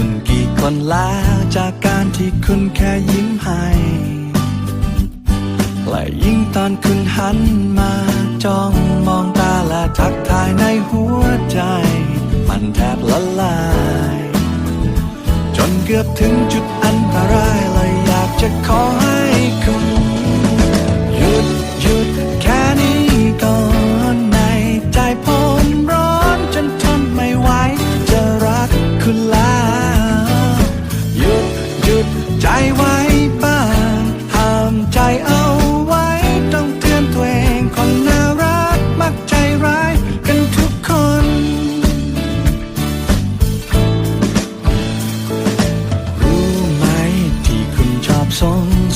ุณกี่คนแล้วจากการที่คุณแค่ยิ้มให้ และยิ่งตอนคุณหันมาจ้องมองตาและทักทายในหัวใจ มันแทบละลาย จนเกือบถึงจุด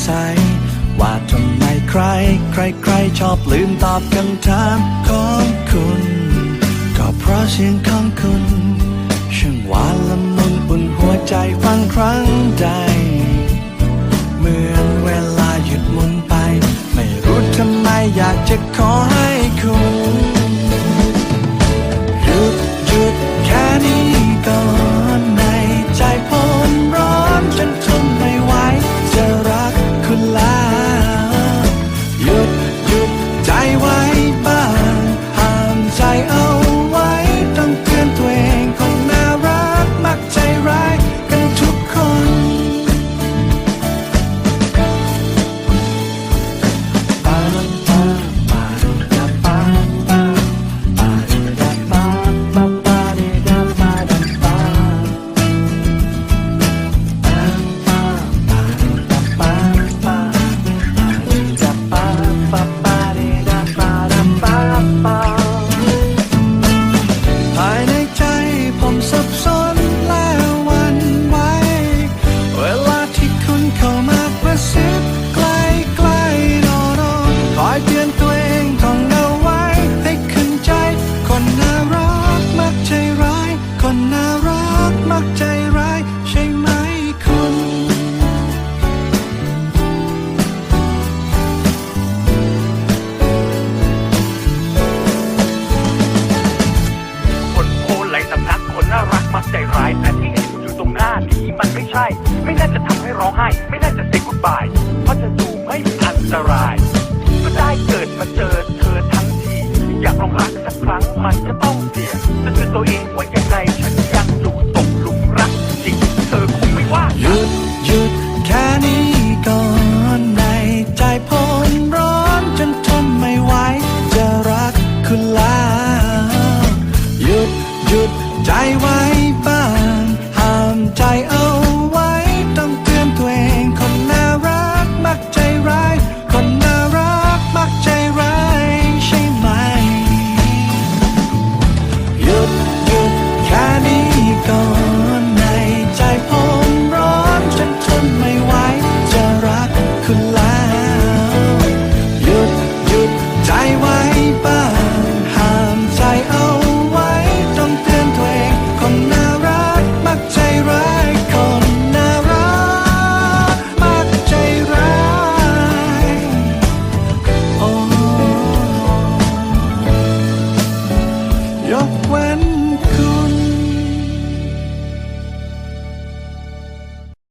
สัย ว่าทำไมใคร ใครใครชอบลืมตอบคำถามของคุณ ก็เพราะเสียง น่ารักมักใจร้ายใช่ไหมคุณ คนโพไหลสำนักคนน่ารักมักใจร้ายแต่ที่เห็นอยู่ตรงหน้านี้มันไม่ใช่ ไม่น่าจะทำให้ร้องไห้ ไม่น่าจะเซ็กกุดบาย เพราะจะดูไม่อันตราย ก็ได้เกิดมาเจอเธอทั้งที อยากลองรักสักครั้งมันจะต้องเสี่ยงจะเตือนตัวเองไว้ I own.